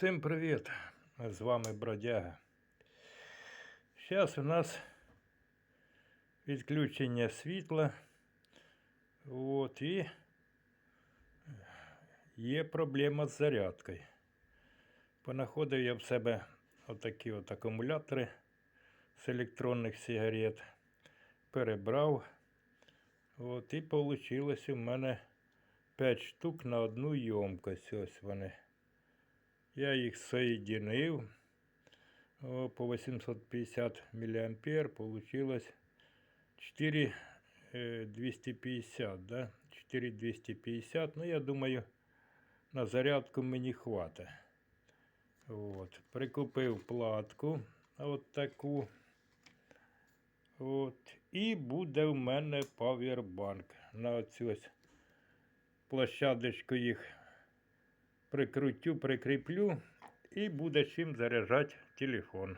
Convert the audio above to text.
Всім привіт! З вами Бродяга. Зараз у нас відключення світла. От, і є проблема з зарядкою. Понаходив я в себе отакі от акумулятори з електронних сигарет. Перебрав. От, і вийшло у мене 5 штук на одну ємкость. Ось вони. Я їх соединив по 850 миллиампер. Получилось 4250, да? 4250. Ну, я думаю, на зарядку мені хватить. От. Прикупив платку от таку. От. І буде в мене павербанк. На оцю площадочку їх прикрутю, прикріплю і буде чим заряджати телефон.